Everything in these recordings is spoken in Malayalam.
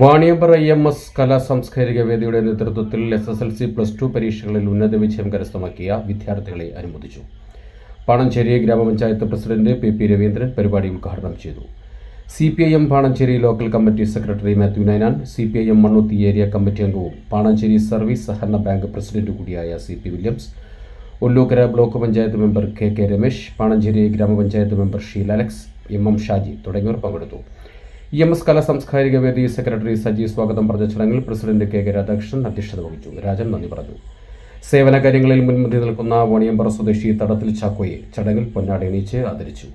വാണിയമ്പറ ഇ എം എസ് കലാ സാംസ്കാരിക വേദിയുടെ നേതൃത്വത്തിൽ S S L C plus two പരീക്ഷകളിൽ ഉന്നത വിജയം കരസ്ഥമാക്കിയ വിദ്യാർത്ഥികളെ അനുമോദിച്ചു. പാണഞ്ചേരി ഗ്രാമപഞ്ചായത്ത് പ്രസിഡന്റ് പി പി രവീന്ദ്രൻ പരിപാടി ഉദ്ഘാടനം ചെയ്തു. C P I M Panancheri local committee secretary Mathew Ninan C P I M Mannuthy area committee അംഗവും പാണഞ്ചേരി സർവീസ് സഹകരണ ബാങ്ക് പ്രസിഡന്റ് കൂടിയായ C P Williams Ollukkara block panchayat member K K Ramesh Panancheri ഗ്രാമപഞ്ചായത്ത് member Sheel Alex M M Shaji തുടങ്ങിയവർ പങ്കെടുത്തു. ഇ എം എസ് കലാ സാംസ്കാരിക വേദി സെക്രട്ടറി സജി സ്വാഗതം പറഞ്ഞ ചടങ്ങിൽ പ്രസിഡന്റ് കെ കെ രാധാകൃഷ്ണൻ അധ്യക്ഷത വഹിച്ചു. രാജൻ നന്ദി പറഞ്ഞു. സേവന കാര്യങ്ങളിൽ മുൻപന്തി നിൽക്കുന്ന വണിയമ്പറ സ്വദേശി തടത്തിൽ ചാക്കോയെ ചടങ്ങിൽ പൊന്നാടി എണീച്ച് ആദരിച്ചു.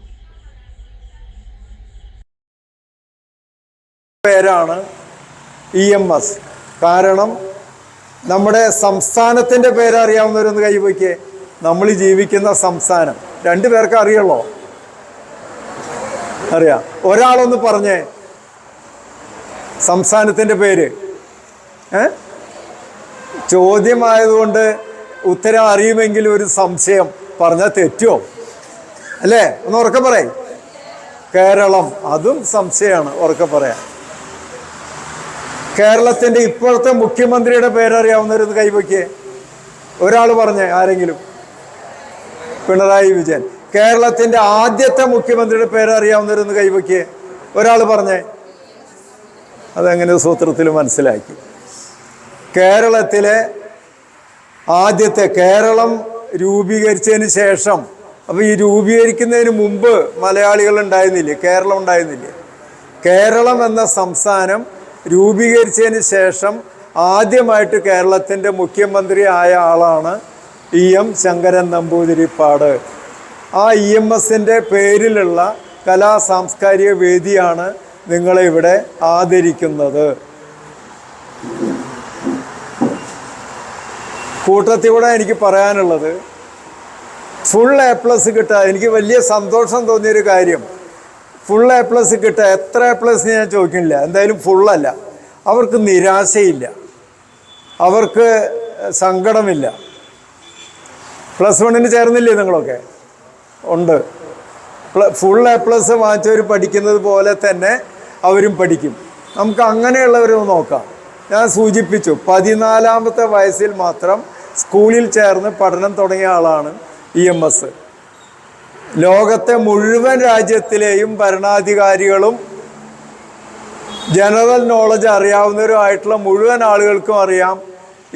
പേരാണ് ഇ എം എസ്. കാരണം നമ്മുടെ സംസ്ഥാനത്തിന്റെ പേരറിയാവുന്നവരൊന്ന് കൈവയ്ക്കേ നമ്മൾ ജീവിക്കുന്ന സംസ്ഥാനം. രണ്ടു പേർക്ക് അറിയുള്ളോ അറിയാം. ഒരാളൊന്ന് പറഞ്ഞേ. സംസ്ഥാനത്തിന്റെ പേര്. ചോദ്യമായതുകൊണ്ട് ഉത്തരം അറിയുമെങ്കിൽ ഒരു സംശയം. പറഞ്ഞാൽ തെറ്റുമോ അല്ലേ? ഒന്ന് ഉറക്കെ പറയും. കേരളം അതും സംശയമാണ്. ഉറക്കെ പറയാം. കേരളത്തിന്റെ ഇപ്പോഴത്തെ മുഖ്യമന്ത്രിയുടെ പേരറിയാവുന്നവരത് കൈവയ്ക്കേ. ഒരാൾ പറഞ്ഞേ ആരെങ്കിലും. പിണറായി വിജയൻ. കേരളത്തിന്റെ ആദ്യത്തെ മുഖ്യമന്ത്രിയുടെ പേരറിയാവുന്നവരൊന്ന് കൈവയ്ക്കേ. ഒരാൾ പറഞ്ഞേ അതെങ്ങനെ സൂത്രത്തിൽ മനസ്സിലാക്കി? കേരളത്തിലെ ആദ്യത്തെ കേരളം രൂപീകരിച്ചതിന് ശേഷം അപ്പോൾ ഈ രൂപീകരിക്കുന്നതിന് മുമ്പ് മലയാളികൾ ഉണ്ടായിരുന്നില്ലേ? കേരളം ഉണ്ടായിരുന്നില്ലേ? കേരളം എന്ന സംസ്ഥാനം രൂപീകരിച്ചതിന് ശേഷം ആദ്യമായിട്ട് കേരളത്തിന്റെ മുഖ്യമന്ത്രി ആയ ആളാണ് ഇ എം ശങ്കരൻ നമ്പൂതിരിപ്പാട്. ആ ഇ എം എസിന്റെ പേരിലുള്ള കലാ സാംസ്കാരിക വേദിയാണ് നിങ്ങളെ ഇവിടെ ആദരിക്കുന്നത്. കൂട്ടത്തിൽ കൂടെ എനിക്ക് പറയാനുള്ളത് ഫുൾ എ പ്ലസ് കിട്ടുക. എനിക്ക് വലിയ സന്തോഷം തോന്നിയൊരു കാര്യം. ഫുൾ എ പ്ലസ് കിട്ടുക. എത്ര എ പ്ലസ് ഞാൻ ചോദിക്കുന്നില്ല. എന്തായാലും ഫുള്ളല്ല അവർക്ക് നിരാശയില്ല. അവർക്ക് സങ്കടമില്ല. പ്ലസ് വണ്ണിന് ചേർന്നില്ലേ നിങ്ങളൊക്കെ? ഉണ്ട്. ഫുൾ എ പ്ലസ് വാങ്ങിച്ചവർ പഠിക്കുന്നത് പോലെ തന്നെ അവരും പഠിക്കും. നമുക്ക് അങ്ങനെയുള്ളവരെ നോക്കാം. ഞാൻ സൂചിപ്പിച്ചു പതിനാലാമത്തെ വയസ്സിൽ മാത്രം സ്കൂളിൽ ചേർന്ന് പഠനം തുടങ്ങിയ ആളാണ് ഇ എം എസ്. ലോകത്തെ മുഴുവൻ രാജ്യത്തിലെയും ഭരണാധികാരികളും ജനറൽ നോളജ് അറിയാവുന്നവരുമായിട്ടുള്ള മുഴുവൻ ആളുകൾക്കും അറിയാം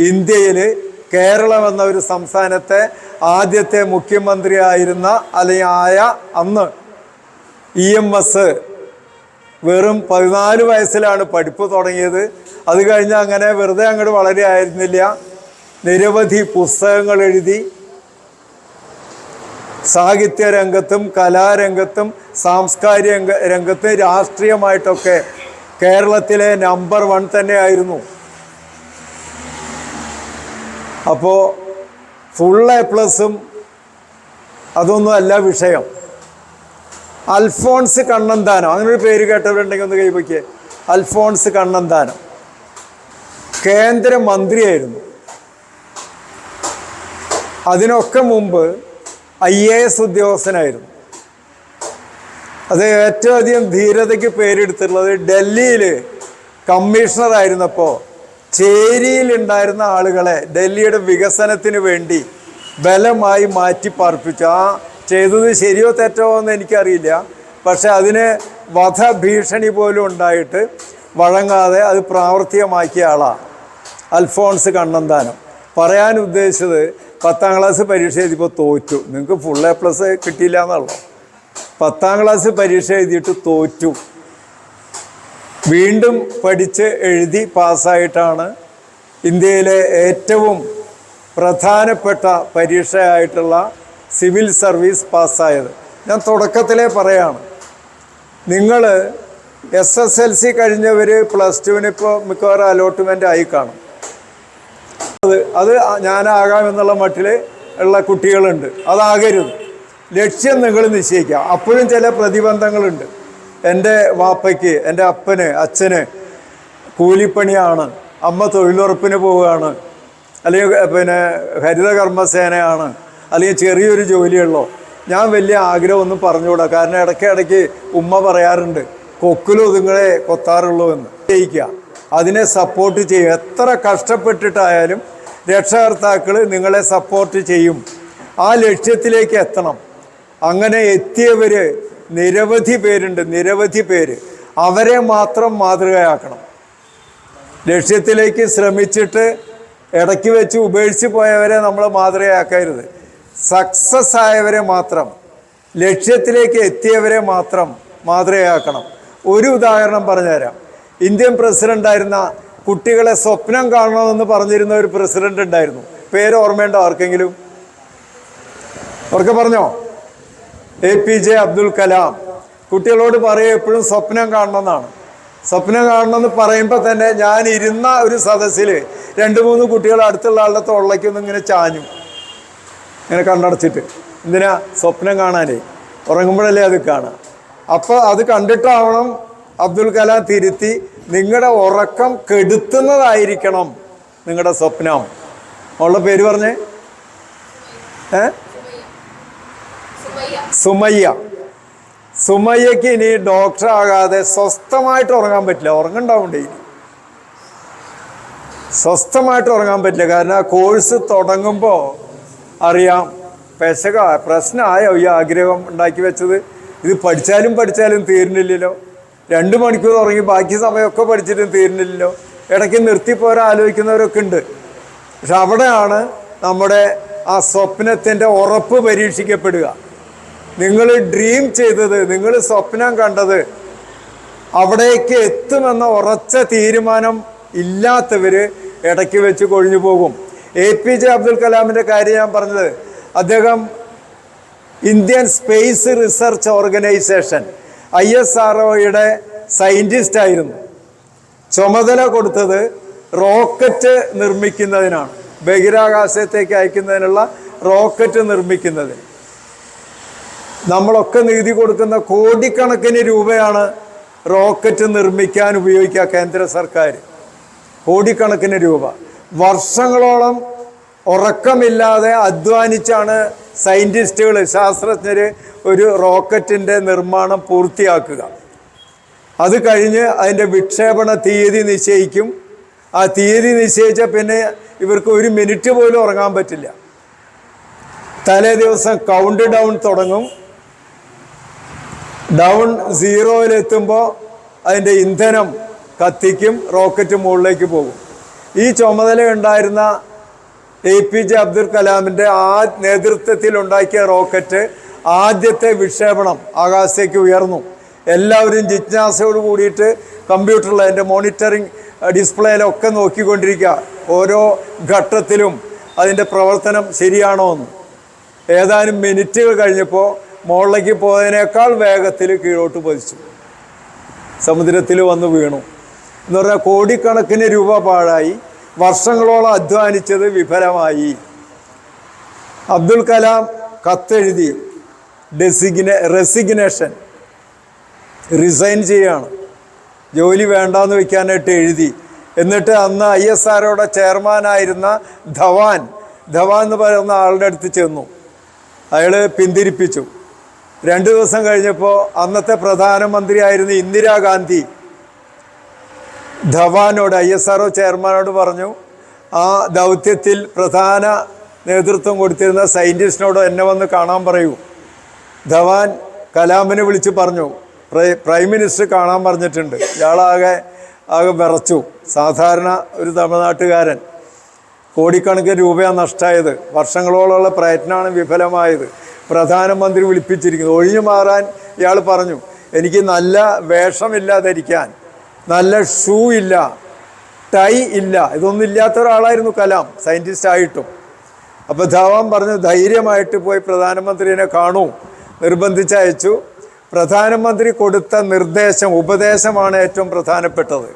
ഇന്ത്യയിൽ കേരളം എന്ന ഒരു സംസ്ഥാനത്തെ ആദ്യത്തെ മുഖ്യമന്ത്രിയായിരുന്ന അല്ലെങ്കിൽ ആയ അന്ന് ഇ എം എസ്. വെറും പതിനാല് വയസ്സിലാണ് പഠിപ്പ് തുടങ്ങിയത്. അത് കഴിഞ്ഞ് അങ്ങനെ വെറുതെ അങ്ങോട്ട് വളരെ ആയിരുന്നില്ല. നിരവധി പുസ്തകങ്ങൾ എഴുതി. സാഹിത്യ രംഗത്തും കലാരംഗത്തും സാംസ്കാരിക രംഗ രംഗത്തും രാഷ്ട്രീയമായിട്ടൊക്കെ കേരളത്തിലെ നമ്പർ വൺ തന്നെയായിരുന്നു. അപ്പോൾ ഫുൾ എ പ്ലസും അതൊന്നും അല്ല വിഷയം. അൽഫോൺസ് കണ്ണന്താനം. അങ്ങനെ ഒരു പേര് കേട്ടവരുണ്ടെങ്കിൽ ഒന്ന് കൈവയ്ക്കേ അൽഫോൺസ് കണ്ണന്താനം. കേന്ദ്രമന്ത്രിയായിരുന്നു അതിനൊക്കെ മുമ്പ് ഐ എ എസ് ഉദ്യോഗസ്ഥനായിരുന്നു. അത് ഏറ്റവും അധികം ധീരതയ്ക്ക് പേരെടുത്തിട്ടുള്ളത് ഡൽഹിയിൽ കമ്മീഷണറായിരുന്നപ്പോൾ ചേരിയിലുണ്ടായിരുന്ന ആളുകളെ ഡൽഹിയുടെ വികസനത്തിന് വേണ്ടി ബലമായി മാറ്റി പാർപ്പിച്ചു ആ ചെയ്തത് ശരിയോ തെറ്റോ എന്ന് എനിക്കറിയില്ല. പക്ഷെ അതിന് വധഭീഷണി പോലും ഉണ്ടായിട്ട് വഴങ്ങാതെ അത് പ്രാവർത്തികമാക്കിയ ആളാണ് അൽഫോൺസ് കണ്ണന്താനം. പറയാൻ ഉദ്ദേശിച്ചത് പത്താം ക്ലാസ് പരീക്ഷ എഴുതിയപ്പോൾ തോറ്റു. നിങ്ങൾക്ക് ഫുൾ എ പ്ലസ് കിട്ടിയില്ല എന്നുള്ളൂ? പത്താം ക്ലാസ് പരീക്ഷ എഴുതിയിട്ട് തോറ്റു. വീണ്ടും പഠിച്ച് എഴുതി പാസ്സായിട്ടാണ് ഇന്ത്യയിലെ ഏറ്റവും പ്രധാനപ്പെട്ട പരീക്ഷയായിട്ടുള്ള സിവിൽ സർവീസ് പാസ്സായത്. ഞാൻ തുടക്കത്തിലേ പറയാണ്. നിങ്ങൾ എസ് എസ് എൽ സി കഴിഞ്ഞവർ പ്ലസ് ടുവിന് ഇപ്പോൾ മിക്കവാറും അലോട്ട്മെന്റ് ആയി കാണും. അത് അത് ഞാനാകാം എന്നുള്ള മട്ടിൽ ഉള്ള കുട്ടികളുണ്ട്. അതാകരുത്. ലക്ഷ്യം നിങ്ങൾ നിശ്ചയിക്കാം അപ്പോഴും ചില പ്രതിബന്ധങ്ങളുണ്ട്. എന്റെ വാപ്പയ്ക്ക് എന്റെ അപ്പന് അച്ഛന് കൂലിപ്പണിയാണ്. അമ്മ തൊഴിലുറപ്പിന് പോവുകയാണ്. അല്ലെങ്കിൽ പിന്നെ ഹരിത കർമ്മസേനയാണ് അല്ലെങ്കിൽ ചെറിയൊരു ജോലിയുള്ളോ. ഞാൻ വലിയ ആഗ്രഹമൊന്നും പറഞ്ഞുകൂടാ. കാരണം ഇടയ്ക്ക് ഇടയ്ക്ക് ഉമ്മ പറയാറുണ്ട് കൊക്കിലോ നിങ്ങളെ കൊത്താറുള്ളൂ എന്ന്. ജയിക്കുക. അതിനെ സപ്പോർട്ട് ചെയ്യും. എത്ര കഷ്ടപ്പെട്ടിട്ടായാലും രക്ഷകർത്താക്കൾ നിങ്ങളെ സപ്പോർട്ട് ചെയ്യും. ആ ലക്ഷ്യത്തിലേക്ക് എത്തണം. അങ്ങനെ എത്തിയവർ നിരവധി പേരുണ്ട് നിരവധി പേര്. അവരെ മാത്രം മാതൃകയാക്കണം. ലക്ഷ്യത്തിലേക്ക് ശ്രമിച്ചിട്ട് ഇടയ്ക്ക് വെച്ച് ഉപേക്ഷിച്ച് പോയവരെ നമ്മൾ മാതൃകയാക്കരുത്. സക്സസ് ആയവരെ മാത്രം ലക്ഷ്യത്തിലേക്ക് എത്തിയവരെ മാത്രം മാതൃകയാക്കണം. ഒരു ഉദാഹരണം പറഞ്ഞുതരാം. ഇന്ത്യൻ പ്രസിഡന്റായിരുന്ന കുട്ടികളെ സ്വപ്നം കാണണമെന്ന് പറഞ്ഞിരുന്ന ഒരു പ്രസിഡന്റ് ഉണ്ടായിരുന്നു. പേര് ഓർമ്മയുണ്ടോ ആർക്കെങ്കിലും? അവർക്ക് പറഞ്ഞോ? A P J Abdul Kalam. കുട്ടികളോട് പറയുക എപ്പോഴും സ്വപ്നം കാണണമെന്നാണ്. സ്വപ്നം കാണണമെന്ന് പറയുമ്പോൾ തന്നെ ഞാൻ ഇരുന്ന ഒരു സദസ്സിൽ രണ്ട് മൂന്ന് കുട്ടികൾ അടുത്തുള്ള ആളുടെ തൊള്ളയ്ക്കൊന്നും ഇങ്ങനെ ചാഞ്ഞു. ഇങ്ങനെ കണ്ടടച്ചിട്ട് എന്തിനാ? സ്വപ്നം കാണാനേ. ഉറങ്ങുമ്പോഴല്ലേ അത് കാണാം. അപ്പോൾ അത് കണ്ടിട്ടാവണം അബ്ദുൽ കലാം തിരുത്തി നിങ്ങളുടെ ഉറക്കം കെടുത്തുന്നതായിരിക്കണം നിങ്ങളുടെ സ്വപ്നം. ഉള്ള പേര് പറഞ്ഞേ? ഏ? സുമയ്യ. സുമയ്യക്ക് ഇനി ഡോക്ടർ ആകാതെ സ്വസ്ഥമായിട്ട് ഉറങ്ങാൻ പറ്റില്ല. ഉറങ്ങണ്ടാവണ്ടേ സ്വസ്ഥമായിട്ട് ഉറങ്ങാൻ പറ്റില്ല. കാരണം ആ കോഴ്സ് തുടങ്ങുമ്പോൾ അറിയാം. പെശക പ്രശ്നമായോ ഈ ആഗ്രഹം ഉണ്ടാക്കി വെച്ചത്? ഇത് പഠിച്ചാലും പഠിച്ചാലും തീരുന്നില്ലല്ലോ. രണ്ട് മണിക്കൂർ ഉറങ്ങി ബാക്കി സമയമൊക്കെ പഠിച്ചിട്ടും തീരുന്നില്ലല്ലോ. ഇടയ്ക്ക് നിർത്തിപ്പോരാ ആലോചിക്കുന്നവരൊക്കെ ഉണ്ട്. പക്ഷെ അവിടെയാണ് നമ്മുടെ ആ സ്വപ്നത്തിന്റെ ഉറപ്പ് പരീക്ഷിക്കപ്പെടുക. നിങ്ങൾ ഡ്രീം ചെയ്തത് നിങ്ങൾ സ്വപ്നം കണ്ടത് അവിടേക്ക് എത്തുമെന്ന ഉറച്ച തീരുമാനം ഇല്ലാത്തവർ ഇടയ്ക്ക് വെച്ച് കൊഴിഞ്ഞു പോകും. എ പി ജെ അബ്ദുൽ കലാമിന്റെ കാര്യം ഞാൻ പറഞ്ഞത്. അദ്ദേഹം Indian space research organisation I S R ഒയുടെ സയന്റിസ്റ്റ് ആയിരുന്നു ചുമതല കൊടുത്തത് റോക്കറ്റ് നിർമ്മിക്കുന്നതിനാണ്. ബഹിരാകാശത്തേക്ക് അയക്കുന്നതിനുള്ള റോക്കറ്റ് നിർമ്മിക്കുന്നത്. നമ്മളൊക്കെ നികുതി കൊടുക്കുന്ന കോടിക്കണക്കിന് രൂപയാണ് റോക്കറ്റ് നിർമ്മിക്കാൻ ഉപയോഗിക്കുക കേന്ദ്ര സർക്കാർ കോടിക്കണക്കിന് രൂപ. വർഷങ്ങളോളം ഉറക്കമില്ലാതെ അധ്വാനിച്ചാണ് സയന്റിസ്റ്റുകൾ ശാസ്ത്രജ്ഞർ ഒരു റോക്കറ്റിന്റെ നിർമ്മാണം പൂർത്തിയാക്കുക. അത് കഴിഞ്ഞ് അതിന്റെ വിക്ഷേപണ തീയതി നിശ്ചയിക്കും. ആ തീയതി നിശ്ചയിച്ച പിന്നെ ഇവർക്ക് ഒരു മിനിറ്റ് പോലും ഉറങ്ങാൻ പറ്റില്ല. തലേ ദിവസം കൗണ്ട് ഡൗൺ തുടങ്ങും. ഡൗൺ സീറോയിലെത്തുമ്പോൾ അതിന്റെ ഇന്ധനം കത്തിക്കും റോക്കറ്റ് മുകളിലേക്ക് പോകും. ഈ ചുമതല ഉണ്ടായിരുന്ന എ പി ജെ അബ്ദുൽ കലാമിന്റെ ആ നേതൃത്വത്തിൽ ഉണ്ടാക്കിയ റോക്കറ്റ് ആദ്യത്തെ വിക്ഷേപണം ആകാശത്തേക്ക് ഉയർന്നു. എല്ലാവരും ജിജ്ഞാസയോട് കൂടിയിട്ട് കമ്പ്യൂട്ടറിൽ അതിന്റെ മോണിറ്ററിങ് ഡിസ്പ്ലേയിലൊക്കെ നോക്കിക്കൊണ്ടിരിക്കുക. ഓരോ ഘട്ടത്തിലും അതിന്റെ പ്രവർത്തനം ശരിയാണോ എന്ന് ഏതാനും മിനിറ്റുകൾ കഴിഞ്ഞപ്പോൾ മുകളിലേക്ക് പോയതിനേക്കാൾ വേഗത്തിൽ കീഴോട്ട് പതിച്ചു. സമുദ്രത്തിൽ വന്ന് വീണു. എന്ന് പറഞ്ഞാൽ കോടിക്കണക്കിന് രൂപ പാഴായി വർഷങ്ങളോളം അധ്വാനിച്ചത് വിഫലമായി. അബ്ദുൽ കലാം കത്തെഴുതി ഡെസിഗ്നെ റെസിഗ്നേഷൻ റിസൈൻ ചെയ്യാണ്. ജോലി വേണ്ടാന്ന് വെക്കാനായിട്ട് എഴുതി. എന്നിട്ട് അന്ന് ഐ എസ് ആർഒയുടെ ചെയർമാനായിരുന്ന ധവാൻ ധവാൻ എന്ന് പറയുന്ന ആളുടെ അടുത്ത് ചെന്നു. അയാൾ പിന്തിരിപ്പിച്ചു. രണ്ട് ദിവസം കഴിഞ്ഞപ്പോൾ അന്നത്തെ പ്രധാനമന്ത്രിയായിരുന്ന ഇന്ദിരാഗാന്ധി ധവാനോട് ഐ എസ് ആർ ചെയർമാനോട് പറഞ്ഞു ആ ദൗത്യത്തിൽ പ്രധാന നേതൃത്വം കൊടുത്തിരുന്ന സയന്റിസ്റ്റിനോട് എന്നെ വന്ന് കാണാൻ പറയൂ. ധവാൻ കലാമിനെ വിളിച്ച് പറഞ്ഞു. പ്രൈം മിനിസ്റ്റർ കാണാൻ പറഞ്ഞിട്ടുണ്ട്. ഇയാളാകെ ആകെ വിറച്ചു. സാധാരണ ഒരു തമിഴ്നാട്ടുകാരൻ. കോടിക്കണക്കിന് രൂപയാണ് നഷ്ടമായത്. വർഷങ്ങളോളമുള്ള പ്രയത്നമാണ് വിഫലമായത്. പ്രധാനമന്ത്രി വിളിപ്പിച്ചിരിക്കുന്നത് ഒഴിഞ്ഞു മാറാൻ ഇയാൾ പറഞ്ഞു. എനിക്ക് നല്ല വേഷമില്ല ധരിക്കാൻ നല്ല ഷൂ ഇല്ല ടൈ ഇല്ല ഇതൊന്നും ഇല്ലാത്ത ഒരാളായിരുന്നു കലാം സയന്റിസ്റ്റ് ആയിട്ടും. അപ്പോൾ ധവാൻ പറഞ്ഞു ധൈര്യമായിട്ട് പോയി പ്രധാനമന്ത്രിനെ കാണൂ നിർബന്ധിച്ചയച്ചു. പ്രധാനമന്ത്രി കൊടുത്ത നിർദ്ദേശം ഉപദേശമാണ് ഏറ്റവും പ്രധാനപ്പെട്ടത്.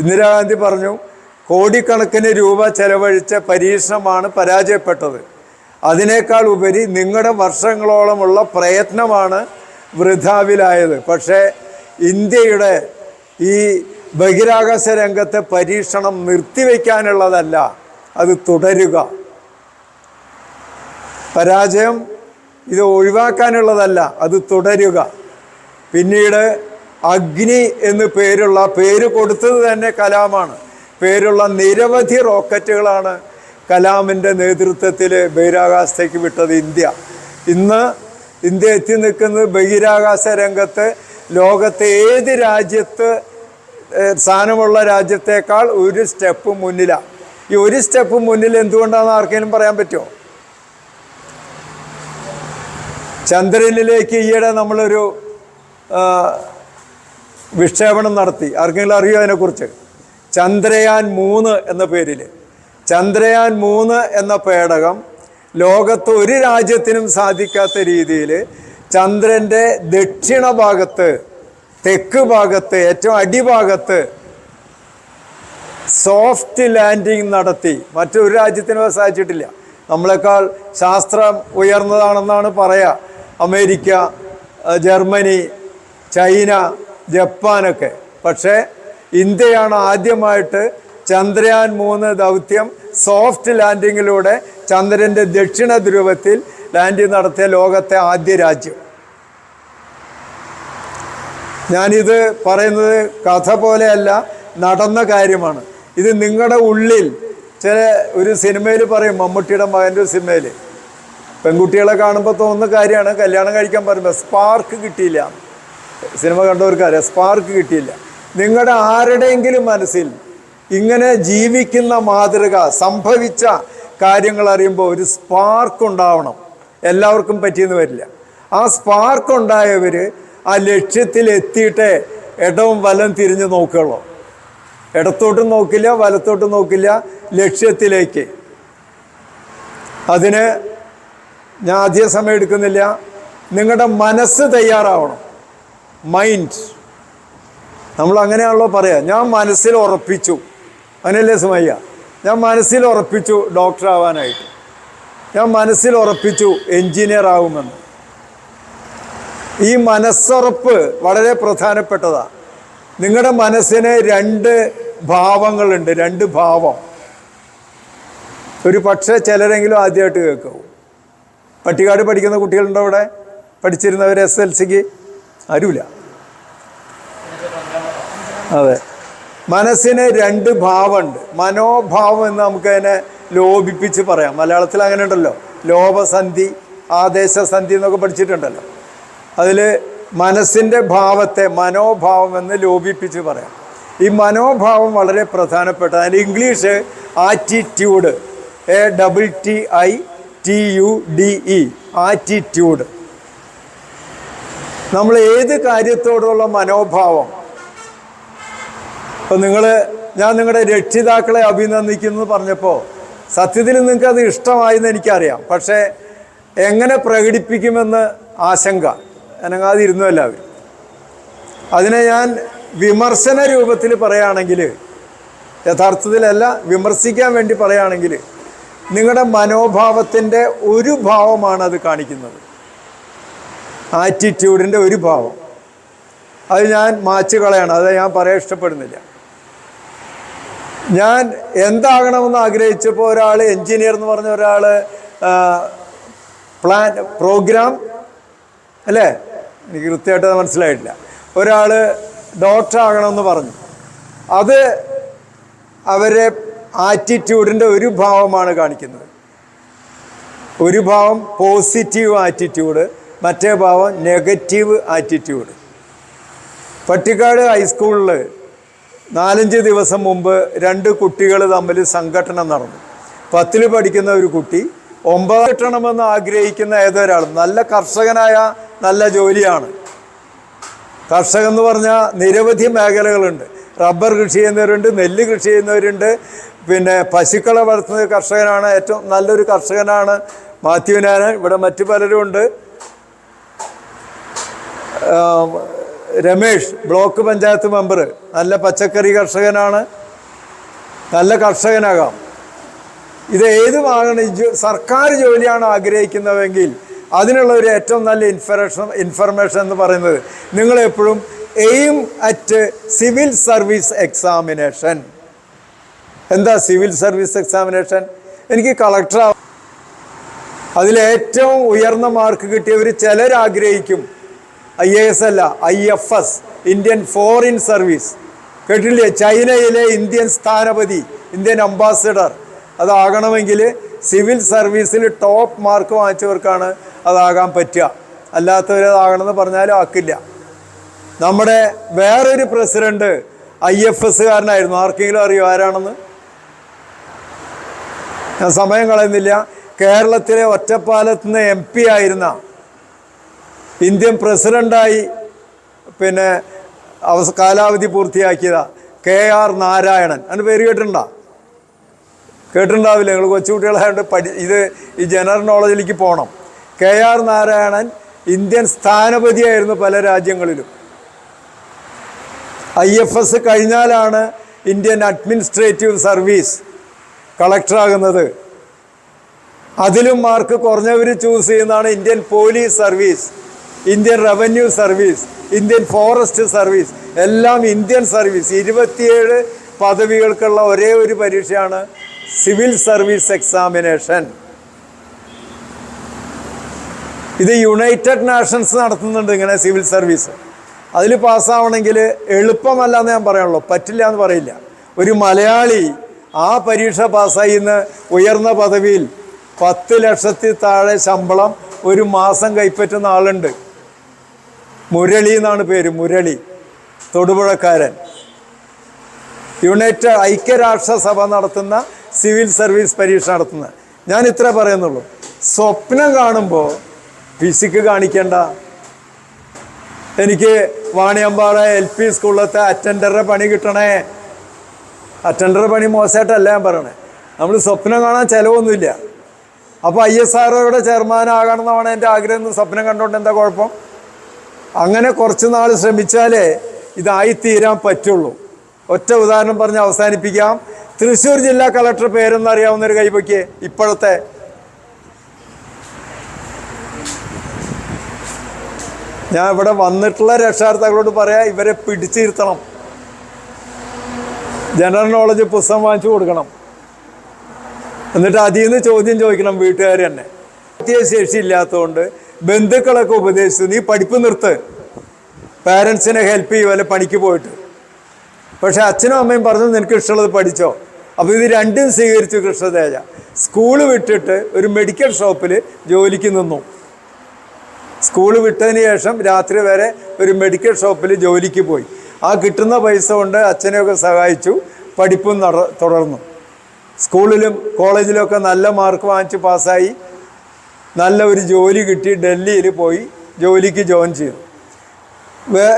ഇന്ദിരാഗാന്ധി പറഞ്ഞു കോടിക്കണക്കിന് രൂപ ചെലവഴിച്ച പരീക്ഷണമാണ് പരാജയപ്പെട്ടത്. അതിനേക്കാൾ ഉപരി നിങ്ങളുടെ വർഷങ്ങളോളമുള്ള പ്രയത്നമാണ് വൃഥാവിലായത്. പക്ഷേ ഇന്ത്യയുടെ ഈ ബഹിരാകാശ രംഗത്തെ പരീക്ഷണം നിർത്തിവെക്കാനുള്ളതല്ല അത് തുടരുക. പരാജയം ഇത് ഒഴിവാക്കാനുള്ളതല്ല അത് തുടരുക. പിന്നീട് അഗ്നി എന്ന് പേരുള്ള പേര് കൊടുത്തത് തന്നെ കലാമാണ്. പേരുള്ള നിരവധി റോക്കറ്റുകളാണ് കലാമിന്റെ നേതൃത്വത്തിൽ ബഹിരാകാശത്തേക്ക് വിട്ടത് ഇന്ത്യ. ഇന്ന് ഇന്ത്യ എത്തി നിൽക്കുന്നത് ബഹിരാകാശ രംഗത്ത് ലോകത്തെ ഏത് രാജ്യത്ത് സ്ഥാനമുള്ള രാജ്യത്തേക്കാൾ ഒരു സ്റ്റെപ്പ് മുന്നിലാണ് ഈ ഒരു സ്റ്റെപ്പ് മുന്നിൽ എന്തുകൊണ്ടാണെന്ന് ആർക്കെങ്കിലും പറയാൻ പറ്റുമോ? ചന്ദ്രനിലേക്ക് ഈയിടെ നമ്മളൊരു വിക്ഷേപണം നടത്തി. ആർക്കെങ്കിലും അറിയോ അതിനെക്കുറിച്ച്? ചന്ദ്രയാൻ മൂന്ന് എന്ന പേരിൽ. ചന്ദ്രയാൻ മൂന്ന് എന്ന പേടകം ലോകത്ത് ഒരു രാജ്യത്തിനും സാധിക്കാത്ത രീതിയിൽ ചന്ദ്രന്റെ ദക്ഷിണ ഭാഗത്ത് തെക്ക് ഭാഗത്ത് ഏറ്റവും അടിഭാഗത്ത് സോഫ്റ്റ് ലാൻഡിങ് നടത്തി. മറ്റൊരു രാജ്യത്തിനും സാധിച്ചിട്ടില്ല. നമ്മളെക്കാൾ ശാസ്ത്രം ഉയർന്നതാണെന്നാണ് പറയുക അമേരിക്ക ജർമ്മനി ചൈന ജപ്പാനൊക്കെ. പക്ഷേ ഇന്ത്യയാണ് ആദ്യമായിട്ട് ചന്ദ്രയാൻ മൂന്ന് ദൗത്യം സോഫ്റ്റ് ലാൻഡിങ്ങിലൂടെ ചന്ദ്രന്റെ ദക്ഷിണ ധ്രുവത്തിൽ ലാൻഡിങ് നടത്തിയ ലോകത്തെ ആദ്യ രാജ്യം. ഞാനിത് പറയുന്നത് കഥ പോലെയല്ല നടന്ന കാര്യമാണ്. ഇത് നിങ്ങളുടെ ഉള്ളിൽ ചില ഒരു സിനിമയിൽ പറയും മമ്മൂട്ടിയുടെ മകന്റെ ഒരു സിനിമയിൽ. പെൺകുട്ടികളെ കാണുമ്പോൾ തോന്നുന്ന കാര്യമാണ് കല്യാണം കഴിക്കാൻ പറയുമ്പോൾ സ്പാർക്ക് കിട്ടിയില്ല. സിനിമ കണ്ടവർക്കറിയാം സ്പാർക്ക് കിട്ടിയില്ല. നിങ്ങളുടെ ആരുടെയെങ്കിലും മനസ്സിൽ ഇങ്ങനെ ജീവിക്കുന്ന മാതൃക സംഭവിച്ച കാര്യങ്ങൾ അറിയുമ്പോൾ ഒരു സ്പാർക്ക് ഉണ്ടാവണം. എല്ലാവർക്കും പറ്റിയെന്ന് വരില്ല. ആ സ്പാർക്ക് ഉണ്ടായവർ ആ ലക്ഷ്യത്തിൽ എത്തിയിട്ട് ഇടവും വലം തിരിഞ്ഞ് നോക്കുകയുള്ളൂ. ഇടത്തോട്ടും നോക്കില്ല വലത്തോട്ടും നോക്കില്ല ലക്ഷ്യത്തിലേക്ക്. അതിന് ഞാൻ അധിക സമയം എടുക്കുന്നില്ല. നിങ്ങളുടെ മനസ്സ് തയ്യാറാവണം. മൈൻഡ് നമ്മൾ അങ്ങനെയാണല്ലോ പറയാ. ഞാൻ മനസ്സിൽ ഉറപ്പിച്ചു. അങ്ങനെയല്ലേ സുമയ്യ? ഞാൻ മനസ്സിൽ ഉറപ്പിച്ചു ഡോക്ടർ ആവാനായിട്ട് ഞാൻ മനസ്സിൽ ഉറപ്പിച്ചു എൻജിനീയർ ആകുമെന്ന് ഈ മനസ്സുറപ്പ് വളരെ പ്രധാനപ്പെട്ടതാണ് നിങ്ങളുടെ മനസ്സിന് രണ്ട് ഭാവങ്ങളുണ്ട് രണ്ട് ഭാവം. ഒരു പക്ഷേ ചിലരെങ്കിലും ആദ്യമായിട്ട് കേൾക്കും. പട്ടിക്കാട് പഠിക്കുന്ന കുട്ടികളുണ്ടോ അവിടെ? പഠിച്ചിരുന്നവർ എസ് എൽ സിക്ക്? ആരുമില്ല അതെ. മനസ്സിന് രണ്ട് ഭാവമുണ്ട്. മനോഭാവം എന്ന് നമുക്ക് അതിനെ ലോപിപ്പിച്ച് പറയാം. മലയാളത്തിൽ അങ്ങനെ ഉണ്ടല്ലോ ലോപസന്ധി ആദേശസന്ധി എന്നൊക്കെ പഠിച്ചിട്ടുണ്ടല്ലോ. അതിൽ മനസ്സിന്റെ ഭാവത്തെ മനോഭാവം എന്ന് ലോപിപ്പിച്ച് പറയാം. ഈ മനോഭാവം വളരെ പ്രധാനപ്പെട്ട അതിന് English attitude A double T I T U D E attitude. നമ്മൾ ഏത് കാര്യത്തോടുള്ള മനോഭാവം? ഇപ്പം നിങ്ങൾ ഞാൻ നിങ്ങളുടെ രക്ഷിതാക്കളെ അഭിനന്ദിക്കുന്നു പറഞ്ഞപ്പോൾ സത്യത്തിൽ നിങ്ങൾക്കത് ഇഷ്ടമായെന്ന് എനിക്കറിയാം. പക്ഷേ എങ്ങനെ പ്രകടിപ്പിക്കുമെന്ന് ആശങ്ക. അനങ്ങാതിരുന്നു എല്ലാവരും അതിനെ ഞാൻ വിമർശന രൂപത്തിൽ പറയുകയാണെങ്കിൽ യഥാർത്ഥത്തിലല്ല വിമർശിക്കാൻ വേണ്ടി പറയുകയാണെങ്കിൽ നിങ്ങളുടെ മനോഭാവത്തിന്റെ ഒരു ഭാവമാണ് അത് കാണിക്കുന്നത്. ആറ്റിറ്റ്യൂഡിന്റെ ഒരു ഭാവം. അത് ഞാൻ മാച്ച് കളയണം അത് ഞാൻ പറയാൻ ഇഷ്ടപ്പെടുന്നില്ല. ഞാൻ എന്താകണമെന്ന് ആഗ്രഹിച്ചപ്പോൾ ഒരാൾ എൻജിനീയർ എന്ന് പറഞ്ഞ ഒരാൾ പ്ലാൻ പ്രോഗ്രാം അല്ലേ? എനിക്ക് കൃത്യമായിട്ട് മനസ്സിലായിട്ടില്ല. ഒരാൾ ഡോക്ടർ ആകണമെന്ന് പറഞ്ഞു. അത് അവരെ ആറ്റിറ്റ്യൂഡിന്റെ ഒരു ഭാവമാണ് കാണിക്കുന്നത്. ഒരു ഭാവം പോസിറ്റീവ് ആറ്റിറ്റ്യൂഡ് മറ്റേ ഭാവം നെഗറ്റീവ് ആറ്റിറ്റ്യൂഡ് പട്ടിക്കാട് ഹൈസ്കൂളിൽ നാലഞ്ച് ദിവസം മുമ്പ് രണ്ട് കുട്ടികൾ തമ്മിൽ സംഘടന നടന്നു. പത്തിൽ പഠിക്കുന്ന ഒരു കുട്ടി ഒമ്പത് കിട്ടണമെന്ന് ആഗ്രഹിക്കുന്ന ഏതൊരാളും നല്ല കർഷകനായ നല്ല ജോലിയാണ്. കർഷകം എന്ന് പറഞ്ഞാൽ നിരവധി മേഖലകളുണ്ട്. റബ്ബർ കൃഷി ചെയ്യുന്നവരുണ്ട് നെല്ല് കൃഷി ചെയ്യുന്നവരുണ്ട്. പിന്നെ പശുക്കളെ വളർത്തുന്ന കർഷകനാണ് ഏറ്റവും നല്ലൊരു കർഷകനാണ് മാത്യുവിനാണ് ഇവിടെ മറ്റു പലരും ഉണ്ട്. Ramesh block panchayat member. നല്ല പച്ചക്കറി കർഷകനാണ്. നല്ല കർഷകനാകാം. ഇത് ഏതുമാകണം സർക്കാർ ജോലിയാണ് ആഗ്രഹിക്കുന്നതെങ്കിൽ അതിനുള്ള ഒരു ഏറ്റവും നല്ല ഇൻഫർമേഷൻ ഇൻഫർമേഷൻ എന്ന് പറയുന്നത് നിങ്ങളെപ്പോഴും aim at civil service examination എന്താ സിവിൽ സർവീസ് എക്സാമിനേഷൻ എനിക്ക് കളക്ടർ അതിലേറ്റവും ഉയർന്ന മാർക്ക് കിട്ടിയവർ ചിലർ ആഗ്രഹിക്കും. ഐ എ എസ് അല്ല I F S Indian foreign service കേട്ടില്ലേ ചൈനയിലെ ഇന്ത്യൻ സ്ഥാനപതി ഇന്ത്യൻ അംബാസിഡർ അതാകണമെങ്കിൽ സിവിൽ സർവീസിൽ ടോപ്പ് മാർക്ക് വാങ്ങിച്ചവർക്കാണ് അതാകാൻ പറ്റുക. അല്ലാത്തവരതാകണമെന്ന് പറഞ്ഞാലും ആക്കില്ല. നമ്മുടെ വേറൊരു പ്രസിഡന്റ് ഐ എഫ് എസ്സുകാരനായിരുന്നു. ആർക്കെങ്കിലും അറിയോ ആരാണെന്ന്? ഞാൻ സമയം കളയുന്നില്ല. കേരളത്തിലെ ഒറ്റപ്പാലത്ത് നിന്ന് എം പി ആയിരുന്ന ഇന്ത്യൻ പ്രസിഡന്റായി പിന്നെ അവസ കാലാവധി പൂർത്തിയാക്കിയതാ കെ ആർ നാരായണൻ. അതിന് പേര് കേട്ടിട്ടുണ്ടോ? കേട്ടിട്ടുണ്ടാവില്ല. നിങ്ങൾ കൊച്ചുകുട്ടികളായതുകൊണ്ട് പഠി ഇത് ഈ ജനറൽ നോളജിലേക്ക് പോകണം കെ ആർ നാരായണൻ ഇന്ത്യൻ സ്ഥാനപതിയായിരുന്നു പല രാജ്യങ്ങളിലും. ഐ എഫ് എസ് കഴിഞ്ഞാലാണ് ഇന്ത്യൻ അഡ്മിനിസ്ട്രേറ്റീവ് സർവീസ് കളക്ടറാകുന്നത്. അതിലും മാർക്ക് കുറഞ്ഞവർ ചൂസ് ചെയ്യുന്നതാണ് Indian police service Indian revenue service Indian forest service എല്ലാം ഇന്ത്യൻ സർവീസ്. ഇരുപത്തിയേഴ് പദവികൾക്കുള്ള ഒരേ ഒരു പരീക്ഷയാണ് സിവിൽ സർവീസ് എക്സാമിനേഷൻ. ഇത് യുണൈറ്റഡ് നാഷൻസ് നടത്തുന്നുണ്ട് ഇങ്ങനെ സിവിൽ സർവീസ് അതിൽ പാസ്സാവണമെങ്കിൽ എളുപ്പമല്ല എന്ന് ഞാൻ പറയുള്ളൂ പറ്റില്ല എന്ന് പറയില്ല. ഒരു മലയാളി ആ പരീക്ഷ പാസ്സായി ഇന്ന് ഉയർന്ന പദവിയിൽ പത്ത് ലക്ഷത്തി താഴെ ശമ്പളം ഒരു മാസം കൈപ്പറ്റുന്ന ആളുണ്ട്. മുരളി എന്നാണ് പേര് മുരളി. തൊടുപുഴക്കാരൻ. യുണൈറ്റഡ് ഐക്യരാഷ്ട്രസഭ നടത്തുന്ന സിവിൽ സർവീസ് പരീക്ഷ നടത്തുന്ന ഞാൻ ഇത്ര പറയുന്നുള്ളൂ. സ്വപ്നം കാണുമ്പോൾ ഫിസിക്ക് കാണിക്കണ്ട. എനിക്ക് വാണിയമ്പാറ എൽ പി സ്കൂളിലത്തെ അറ്റൻഡറുടെ പണി കിട്ടണേ. അറ്റൻഡറുടെ പണി മോശമായിട്ടല്ല ഞാൻ പറയണേ. നമ്മൾ സ്വപ്നം കാണാൻ ചിലവൊന്നുമില്ല. അപ്പോൾ ഐ എസ് ആർഒയുടെ ചെയർമാൻ ആകണമെന്നാണ് എന്റെ ആഗ്രഹം എന്ന് സ്വപ്നം കണ്ടുകൊണ്ട് എന്താ കുഴപ്പം? അങ്ങനെ കുറച്ച് നാൾ ശ്രമിച്ചാലേ ഇതായിത്തീരാൻ പറ്റുള്ളൂ. ഒറ്റ ഉദാഹരണം പറഞ്ഞ് അവസാനിപ്പിക്കാം. തൃശ്ശൂർ ജില്ലാ കളക്ടർ പേരെന്നറിയാവുന്ന ഒരു കൈപൊക്കെ ഇപ്പോഴത്തെ ഞാൻ ഇവിടെ വന്നിട്ടുള്ള രക്ഷാർത്ഥകളോട് പറയാം ഇവരെ പിടിച്ചിരുത്തണം. ജനറൽ നോളജ് പുസ്തകം വാങ്ങിച്ചു കൊടുക്കണം. എന്നിട്ട് അതിൽ നിന്ന് ചോദ്യം ചോദിക്കണം വീട്ടുകാർ തന്നെ. ശേഷി ഇല്ലാത്തതുകൊണ്ട് ബന്ധുക്കളൊക്കെ ഉപദേശിച്ചു നീ പഠിപ്പ് നിർത്ത്. പാരൻസിനെ ഹെൽപ്പ് ചെയ്യുമല്ലോ പണിക്ക് പോയിട്ട്. പക്ഷെ അച്ഛനും അമ്മയും പറഞ്ഞു നിനക്ക് ഇഷ്ടമുള്ളത് പഠിച്ചോ. അപ്പോൾ ഇത് രണ്ടും സ്വീകരിച്ചു കൃഷ്ണതേജ. സ്കൂൾ വിട്ടിട്ട് ഒരു മെഡിക്കൽ ഷോപ്പിൽ ജോലിക്ക് നിന്നു. സ്കൂൾ വിട്ടതിന് ശേഷം രാത്രി വരെ ഒരു മെഡിക്കൽ ഷോപ്പിൽ ജോലിക്ക് പോയി. ആ കിട്ടുന്ന പൈസ കൊണ്ട് അച്ഛനെയൊക്കെ സഹായിച്ചു. പഠിപ്പും നട തുടർന്നു. സ്കൂളിലും കോളേജിലുമൊക്കെ നല്ല മാർക്ക് വാങ്ങിച്ച് പാസ്സായി. നല്ല ഒരു ജോലി കിട്ടി. ഡൽഹിയിൽ പോയി ജോലിക്ക് ജോയിൻ ചെയ്തു. വേ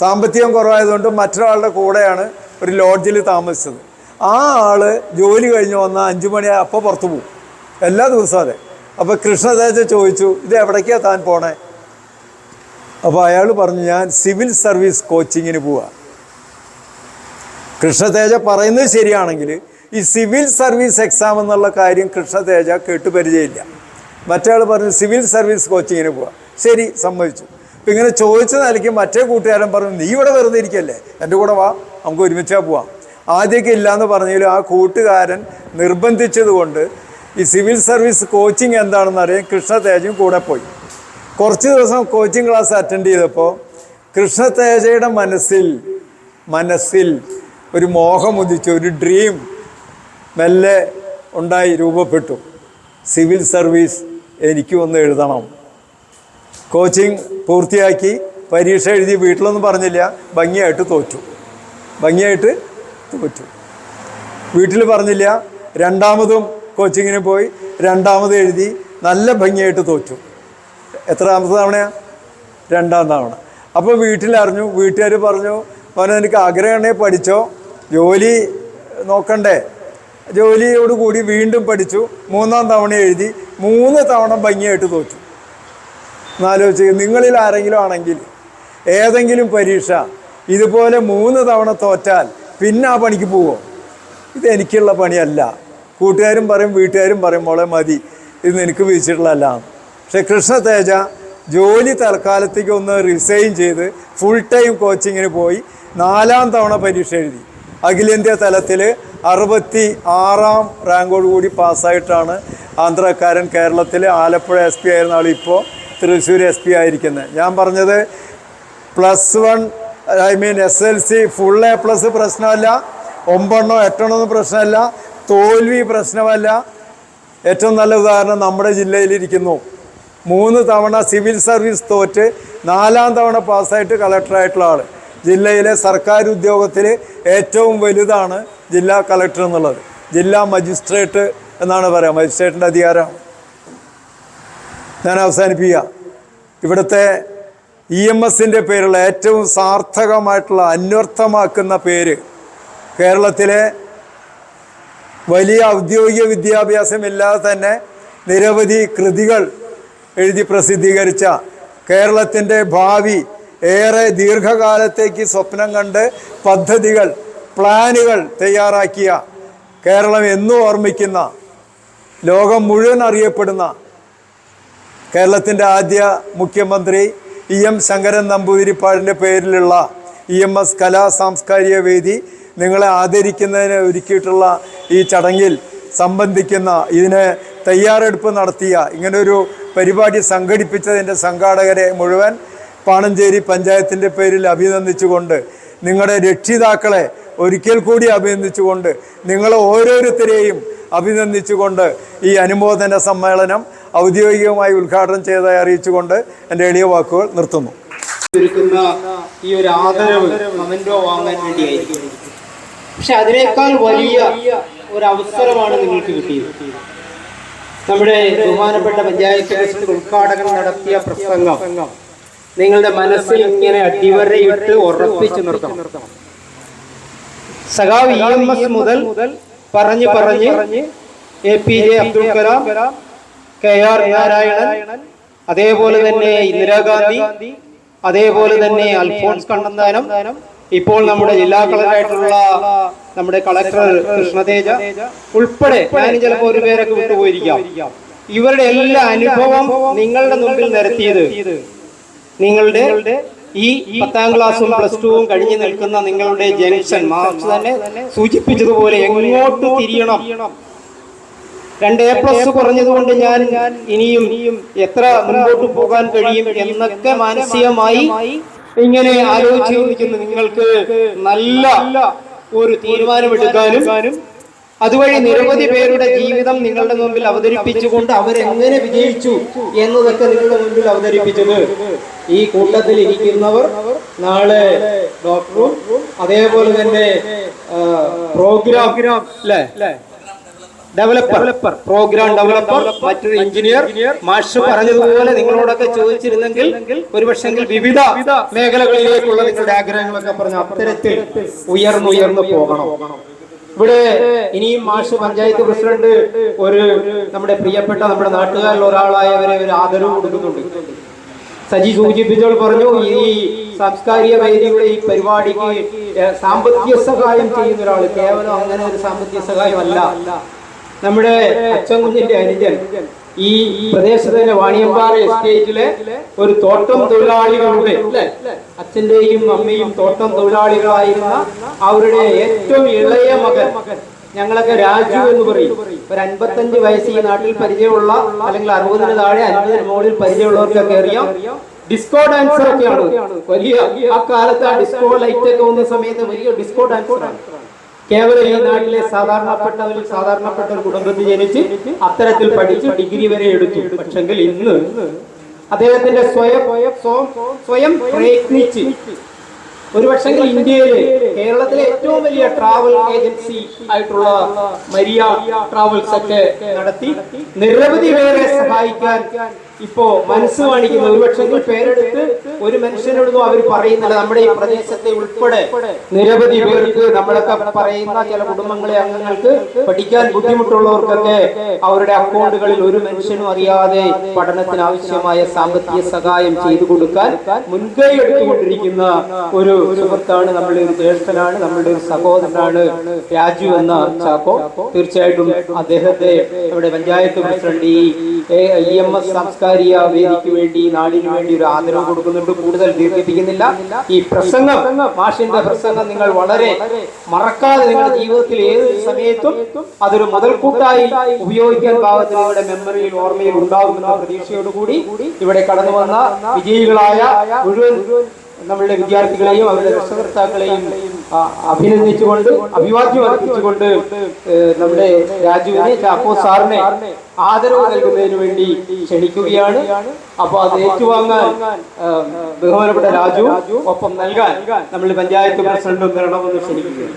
സാമ്പത്തികം കുറവായതുകൊണ്ട് മറ്റൊരാളുടെ കൂടെയാണ് ഒരു ലോഡ്ജിൽ താമസിച്ചത്. ആ ആൾ ജോലി കഴിഞ്ഞ് വന്ന അഞ്ചു മണി അപ്പോൾ പുറത്തു പോകും. എല്ലാ ദിവസവും അതെ. അപ്പോൾ കൃഷ്ണതേജ ചോദിച്ചു ഇത് എവിടേക്കാണ് താൻ പോണേ? അപ്പോൾ അയാൾ പറഞ്ഞു ഞാൻ സിവിൽ സർവീസ് കോച്ചിങ്ങിന് പോവാ. കൃഷ്ണതേജ പറയുന്നത് ശരിയാണെങ്കിൽ ഈ സിവിൽ സർവീസ് എക്സാം എന്നുള്ള കാര്യം കൃഷ്ണതേജ കേട്ടുപരിചയമില്ല മറ്റേ പറഞ്ഞു സിവിൽ സർവീസ് കോച്ചിങ്ങിന് പോവാം. ശരി സമ്മതിച്ചു. അപ്പം ഇങ്ങനെ ചോദിച്ച നിലയ്ക്ക് മറ്റേ കൂട്ടുകാരൻ പറഞ്ഞു നീ ഇവിടെ വെറുതെ ഇരിക്കല്ലേ? എന്റെ കൂടെ വാ നമുക്ക് ഒരുമിച്ചാ പോവാം. ആദ്യമൊക്കെ ഇല്ലയെന്ന് പറഞ്ഞാലും ആ കൂട്ടുകാരൻ നിർബന്ധിച്ചത് കൊണ്ട് ഈ സിവിൽ സർവീസ് കോച്ചിങ് എന്താണെന്ന് അറിയാൻ കൃഷ്ണതേജയും കൂടെ പോയി. കുറച്ച് ദിവസം കോച്ചിങ് ക്ലാസ് അറ്റൻഡ് ചെയ്തപ്പോൾ കൃഷ്ണതേജയുടെ മനസ്സിൽ മനസ്സിൽ ഒരു മോഹം ഉദിച്ച് ഒരു ഡ്രീം മെല്ലെ ഉണ്ടായി രൂപപ്പെട്ടു. സിവിൽ സർവീസ് എനിക്ക് ഒന്ന് എഴുതണം. കോച്ചിങ് പൂർത്തിയാക്കി പരീക്ഷ എഴുതി വീട്ടിലൊന്നും പറഞ്ഞില്ല ഭംഗിയായിട്ട് തോറ്റു. ഭംഗിയായിട്ട് തോറ്റു. വീട്ടിൽ പറഞ്ഞില്ല രണ്ടാമതും കോച്ചിങ്ങിന് പോയി രണ്ടാമത് എഴുതി നല്ല ഭംഗിയായിട്ട് തോറ്റു. എത്രാമത്തെ തവണയാണ് രണ്ടാം തവണ. അപ്പോൾ വീട്ടിലറിഞ്ഞു വീട്ടുകാർ പറഞ്ഞു അവനെ നിനക്ക് ആഗ്രഹമാണെങ്കിൽ പഠിച്ചോ. ജോലി നോക്കണ്ടേ. ജോലിയോട് കൂടി വീണ്ടും പഠിച്ചു. മൂന്നാം തവണ എഴുതി മൂന്ന് തവണ ഭംഗിയായിട്ട് തോറ്റു. എന്നാലോചിച്ച് നിങ്ങളിൽ ആരെങ്കിലും ആണെങ്കിൽ ഏതെങ്കിലും പരീക്ഷ ഇതുപോലെ മൂന്ന് തവണ തോറ്റാൽ പിന്നെ ആ പണിക്ക് പോവോ? ഇതെനിക്കുള്ള പണിയല്ല. കൂട്ടുകാരും പറയും വീട്ടുകാരും പറയും മോളെ മതി ഇത് നിനക്ക് വിധിച്ചിട്ടുള്ളതല്ല പക്ഷെ കൃഷ്ണ തേജ ജോലി തൽക്കാലത്തേക്ക് ഒന്ന് റിസൈൻ ചെയ്ത് ഫുൾ ടൈം കോച്ചിങ്ങിന് പോയി നാലാം തവണ പരീക്ഷ എഴുതി. അഖിലേന്ത്യാ തലത്തിൽ അറുപത്തി ആറാം റാങ്കോട് കൂടി പാസ്സായിട്ടാണ് ആന്ധ്രക്കാരൻ കേരളത്തിൽ ആലപ്പുഴ എസ് പി ആയിരുന്ന ആൾ ഇപ്പോൾ തൃശ്ശൂർ എസ് പി ആയിരിക്കുന്നത് ഞാൻ പറഞ്ഞത് plus one I mean S L C full A plus പ്രശ്നമല്ല ഒമ്പെണ്ണോ എട്ടെണ്ണോ ഒന്നും പ്രശ്നമല്ല തോൽവി പ്രശ്നമല്ല. ഏറ്റവും നല്ല ഉദാഹരണം നമ്മുടെ ജില്ലയിലിരിക്കുന്നു. മൂന്ന് തവണ സിവിൽ സർവീസ് തോറ്റ് നാലാം തവണ പാസ്സായിട്ട് കളക്ടറായിട്ടുള്ള ആൾ ജില്ലയിലെ സർക്കാർ ഉദ്യോഗത്തിൽ ഏറ്റവും വലുതാണ് ജില്ലാ കളക്ടർ എന്നുള്ളത്. ജില്ലാ മജിസ്ട്രേറ്റ് എന്നാണ് പറയുക മജിസ്ട്രേറ്റിന്റെ അധികാരം. ഞാൻ അവസാനിപ്പിക്കുക. ഇവിടുത്തെ ഇ എം എസിന്റെ പേരുള്ള ഏറ്റവും സാർത്ഥകമായിട്ടുള്ള അന്വർത്ഥമാക്കുന്ന പേര് കേരളത്തിലെ വലിയ ഔദ്യോഗിക വിദ്യാഭ്യാസമില്ലാതെ തന്നെ നിരവധി കൃതികൾ എഴുതി പ്രസിദ്ധീകരിച്ച കേരളത്തിന്റെ ഭാവി ഏറെ ദീർഘകാലത്തേക്ക് സ്വപ്നം കണ്ട് പദ്ധതികൾ പ്ലാനുകൾ തയ്യാറാക്കിയ കേരളം എന്നും ഓർമ്മിക്കുന്ന ലോകം മുഴുവൻ അറിയപ്പെടുന്ന കേരളത്തിന്റെ ആദ്യ മുഖ്യമന്ത്രി ഇ എം ശങ്കരൻ നമ്പൂതിരിപ്പാടിന്റെ പേരിലുള്ള ഇ എം എസ് കലാ സാംസ്കാരിക വേദി നിങ്ങളെ ആദരിക്കുന്നതിന് ഒരുക്കിയിട്ടുള്ള ഈ ചടങ്ങിൽ സംബന്ധിക്കുന്ന ഇതിന് തയ്യാറെടുപ്പ് നടത്തിയ ഇങ്ങനൊരു പരിപാടി സംഘടിപ്പിച്ചതിന്റെ സംഘാടകരെ മുഴുവൻ പാണഞ്ചേരി പഞ്ചായത്തിന്റെ പേരിൽ അഭിനന്ദിച്ചുകൊണ്ട് നിങ്ങളുടെ രക്ഷിതാക്കളെ ഒരിക്കൽ കൂടി അഭിനന്ദിച്ചുകൊണ്ട് നിങ്ങൾ ഓരോരുത്തരെയും അഭിനന്ദിച്ചുകൊണ്ട് ഈ അനുമോദന സമ്മേളനം ഔദ്യോഗികമായി ഉദ്ഘാടനം ചെയ്തതായി അറിയിച്ചുകൊണ്ട് എന്റെ എളിയ വാക്കുകൾ നിർത്തുന്നു. ഈ ഒരു ആദരവ് കമന്റോ വാങ്ങാൻ വേണ്ടിയായിരിക്കും. പക്ഷെ അതിനേക്കാൾ വലിയ ഒരു അവസരമാണ് നിങ്ങൾക്ക് കിട്ടിയത്. നമ്മുടെ ബഹുമാനപ്പെട്ട പഞ്ചായത്ത് പ്രസിഡന്റ് ഉദ്ഘാടകൻ നടത്തിയ പ്രസംഗം നിങ്ങളുടെ മനസ്സിൽ ഇങ്ങനെ അടിവരയിട്ട് ഉറപ്പിച്ചു നിർത്തണം. സഖാവ് ഇ എം എസ് മുതൽ പറഞ്ഞു പറഞ്ഞ് A P J Abdul Kalam K R Narayanan അതേപോലെ തന്നെ ഇന്ദിരാഗാന്ധി അതേപോലെ തന്നെ അൽഫോൺസ് കണ്ണന്താനം ഇപ്പോൾ നമ്മുടെ ജില്ലാ കളക്ടറായിട്ടുള്ള നമ്മുടെ കളക്ടർ കൃഷ്ണതേജ ഉൾപ്പെടെ ഞാൻ ചിലപ്പോൾ ഒരു പേരൊക്കെ വിട്ടുപോയിരിക്കാം. ഇവരുടെ എല്ലാ അനുഭവം നിങ്ങളുടെ മുമ്പിൽ നിരത്തിയത്. നിങ്ങളുടെ ഈ പത്താം ക്ലാസ്സും പ്ലസ് ടുവും കഴിഞ്ഞ് നിൽക്കുന്ന നിങ്ങളുടെ ജംഗ്ഷൻ മാർച്ച് തന്നെ സൂചിപ്പിച്ചതുപോലെ എങ്ങോട്ട് തിരിയണം. രണ്ട് എ പ്ലസ് കുറഞ്ഞതുകൊണ്ട് ഞാൻ ഇനിയും എത്ര മുന്നോട്ട് പോകാൻ കഴിയും എന്നൊക്കെ മാനസികമായി ഇങ്ങനെ ആലോചിച്ചിരിക്കുന്ന നിങ്ങൾക്ക് നല്ല ഒരു തീരുമാനമെടുക്കാനും അതുവഴി നിരവധി പേരുടെ ജീവിതം നിങ്ങളുടെ മുമ്പിൽ അവതരിപ്പിച്ചുകൊണ്ട് അവരെങ്ങനെ വിജയിച്ചു എന്നതൊക്കെ നിങ്ങളുടെ മുമ്പിൽ അവതരിപ്പിച്ചത് ഈ കൂട്ടത്തിൽ ഇരിക്കുന്നവർ നാളെ ഡോക്ടറും അതേപോലെ തന്നെ പ്രോഗ്രാം അല്ലേ? ഡെവലപ്പർ പ്രോഗ്രാം ഡെവലപ്പർ മറ്റൊരു എഞ്ചിനീയർ മാഷ് പറഞ്ഞതുപോലെ നിങ്ങളോടൊക്കെ ചോദിച്ചിരുന്നെങ്കിൽ ഒരുപക്ഷെങ്കിൽ വിവിധ മേഖലകളിലേക്കുള്ള നിങ്ങളുടെ ആഗ്രഹങ്ങളൊക്കെ പറഞ്ഞ അത്തരത്തിൽ ഉയർന്നുയർന്നു പോകണം. ഇവിടെ ഇനിയും മാഷ് പഞ്ചായത്ത് പ്രസിഡന്റ് ഒരു നമ്മുടെ പ്രിയപ്പെട്ട നമ്മുടെ നാട്ടുകാരിൽ ഒരാളായവരെ ഒരു ആദരവ് കൊടുക്കുന്നുണ്ട്. സജി സൂചിപ്പിച്ചോൾ പറഞ്ഞു ഈ സാംസ്കാരിക വേദിയുടെ ഈ പരിപാടിക്ക് സാമ്പത്തിക സഹായം ചെയ്യുന്ന ഒരാൾ കേവലം അങ്ങനെ ഒരു സാമ്പത്തിക സഹായമല്ല. നമ്മുടെ അച്ചൻകുഞ്ഞിന്റെ അനുജൻ ഈ പ്രദേശത്തിന്റെ വാണിയമ്പാറ എസ്റ്റേറ്റിലെ ഒരു തോട്ടം തൊഴിലാളികളുടെ അച്ഛന്റെയും അമ്മയും തോട്ടം തൊഴിലാളികളായിരുന്ന അവരുടെ ഏറ്റവും ഇളയ മകൻ ഞങ്ങളൊക്കെ രാജു എന്ന് പറയും. ഒരു അൻപത്തഞ്ച് വയസ്സ് ഈ നാട്ടിൽ പരിചയമുള്ള അല്ലെങ്കിൽ അറുപതിന് താഴെ അൻപതിന് മുകളിൽ പരിചയമുള്ളവർക്കൊക്കെ അറിയാം. ഡിസ്കോ ഡാൻസർ ഒക്കെയാണ്. വലിയ ആ കാലത്ത് ആ ഡിസ്കോ ലൈറ്റ് ഒക്കെ വന്ന സമയത്ത് വലിയ ഡിസ്കോ ഡാൻസർ ആണ് കേവലം ഈ നാട്ടിലെ സാധാരണപ്പെട്ടവരിൽ സാധാരണപ്പെട്ട ഒരു കുടുംബത്തിൽ ജനിച്ച് അത്തരത്തിൽ പഠിച്ച് ഡിഗ്രി വരെ എടുത്തു. പക്ഷെങ്കിൽ ഇന്ന് അദ്ദേഹത്തിന്റെ സ്വയം സ്വയം പ്രയത്നിച്ച് ഒരു പക്ഷെങ്കിൽ ഇന്ത്യയിലെ കേരളത്തിലെ ഏറ്റവും വലിയ ട്രാവൽ ഏജൻസി ആയിട്ടുള്ള മരിയ ട്രാവൽസ് ഒക്കെ നടത്തി നിരവധി പേരെ സഹായിക്കാൻ ഇപ്പോ മനസ്സ് കാണിക്കുന്ന ഒരു പക്ഷെങ്കിൽ പേരെടുത്ത് ഒരു മനുഷ്യനോടൊന്നും അവർ പറയുന്നില്ല. നമ്മുടെ ഈ പ്രദേശത്തെ ഉൾപ്പെടെ നിരവധി പേർക്ക് നമ്മളൊക്കെ പറയുന്ന ചില കുടുംബങ്ങളെ അംഗങ്ങൾക്ക് പഠിക്കാൻ ബുദ്ധിമുട്ടുള്ളവർക്കൊക്കെ അവരുടെ അക്കൗണ്ടുകളിൽ ഒരു മനുഷ്യനും അറിയാതെ പഠനത്തിന് ആവശ്യമായ സാമ്പത്തിക സഹായം ചെയ്തു കൊടുക്കാൻ മുൻകൈ എടുത്തുകൊണ്ടിരിക്കുന്ന ഒരു സുഹൃത്താണ് നമ്മളുടെ ഒരു ജ്യേഷ്ഠനാണ് നമ്മളുടെ ഒരു സഹോദരനാണ് രാജു എന്ന ചാക്കോ. തീർച്ചയായിട്ടും അദ്ദേഹത്തെ നമ്മുടെ panchayat president E M S സാംസ്കാരിക വേദിക്ക് വേണ്ടി നാടിന് വേണ്ടി ഒരു ആദരവ് കൊടുക്കുന്നുണ്ട്. കൂടുതൽ ദീർഘിപ്പിക്കുന്നില്ല. ഈ പ്രസംഗം മാഷിന്റെ പ്രസംഗം നിങ്ങൾ വളരെ മറക്കാതെ നിങ്ങളുടെ ജീവിതത്തിൽ ഏത് സമയത്തും അതൊരു മുതൽക്കൂട്ടായി ഉപയോഗിക്കാൻ പാകത്തിൽ നിങ്ങളുടെ മെമ്മറിയിൽ ഓർമ്മയിൽ ഉണ്ടാകുമെന്ന പ്രതീക്ഷയോടുകൂടി ഇവിടെ കടന്നു വന്ന വിജയികളായ മുഴുവൻ നമ്മളുടെ വിദ്യാർത്ഥികളെയും അവരുടെ രക്ഷകർത്താക്കളെയും അഭിനന്ദിച്ചുകൊണ്ട് അഭിവാദ്യം അർപ്പിച്ചുകൊണ്ട് നമ്മുടെ രാജുവിനെ ചാക്കോ സാറിനെ ആദരവ് നൽകുന്നതിന് വേണ്ടി ക്ഷണിക്കുകയാണ്. അപ്പൊ അത് ഏറ്റുവാങ്ങാൻ ബഹുമാനപ്പെട്ട രാജു ഒപ്പം നൽകാൻ നമ്മൾ പഞ്ചായത്ത് പ്രസിഡന്റും വരണമെന്ന് ക്ഷണിക്കുകയാണ്.